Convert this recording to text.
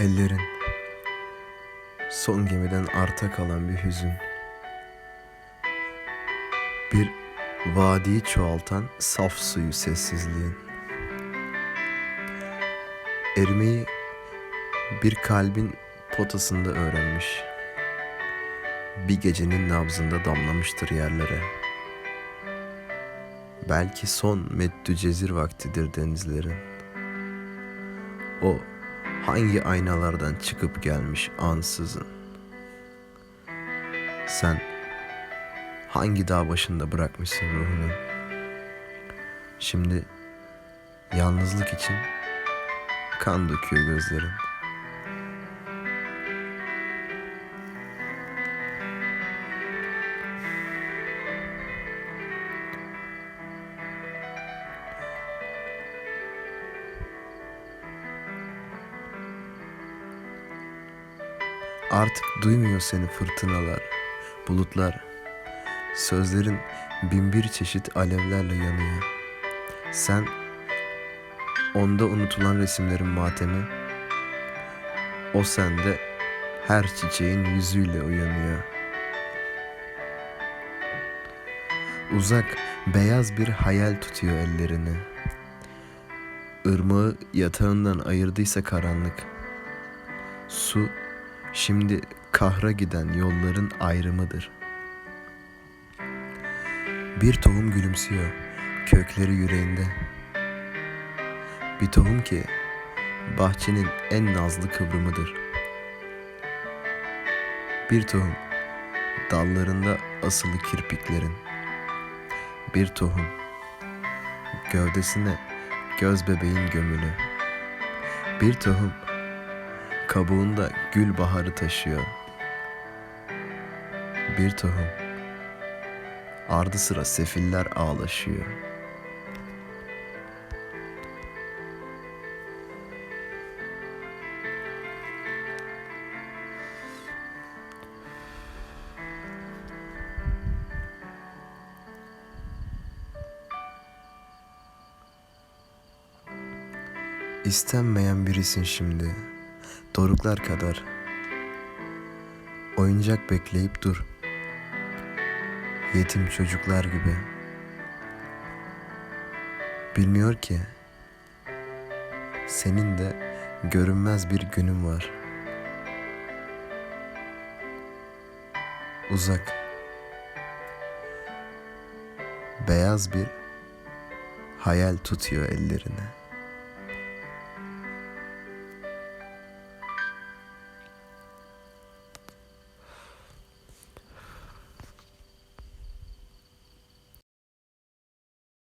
Ellerin son gemiden arta kalan bir hüzün. Bir vadiyi çoğaltan saf suyu sessizliğin. Erimeyi bir kalbin potasında öğrenmiş. Bir gecenin nabzında damlamıştır yerlere. Belki son meddü cezir vaktidir denizlerin. O hangi aynalardan çıkıp gelmiş ansızın? Sen hangi dağ başında bırakmışsın ruhunu? Şimdi yalnızlık için kan döküyor gözlerin. Artık duymuyor seni fırtınalar, bulutlar. Sözlerin binbir çeşit alevlerle yanıyor. Sen onda unutulan resimlerin matemi. O sende her çiçeğin yüzüyle uyanıyor. Uzak beyaz bir hayal tutuyor ellerini. Irmağı yatağından ayırdıysa karanlık. Su şimdi kahra giden yolların ayrımıdır. Bir tohum gülümsüyor, kökleri yüreğinde. Bir tohum ki bahçenin en nazlı kıvrımıdır. Bir tohum dallarında asılı kirpiklerin. Bir tohum gövdesine göz bebeğin gömülü. Bir tohum kabuğunda gül baharı taşıyor. Bir tohum ardı sıra sefiller ağlaşıyor. İstenmeyen birisin şimdi. Doruklar kadar. Oyuncak bekleyip dur. Yetim çocuklar gibi. Bilmiyor ki senin de görünmez bir günün var. Uzak. Beyaz bir hayal tutuyor ellerine.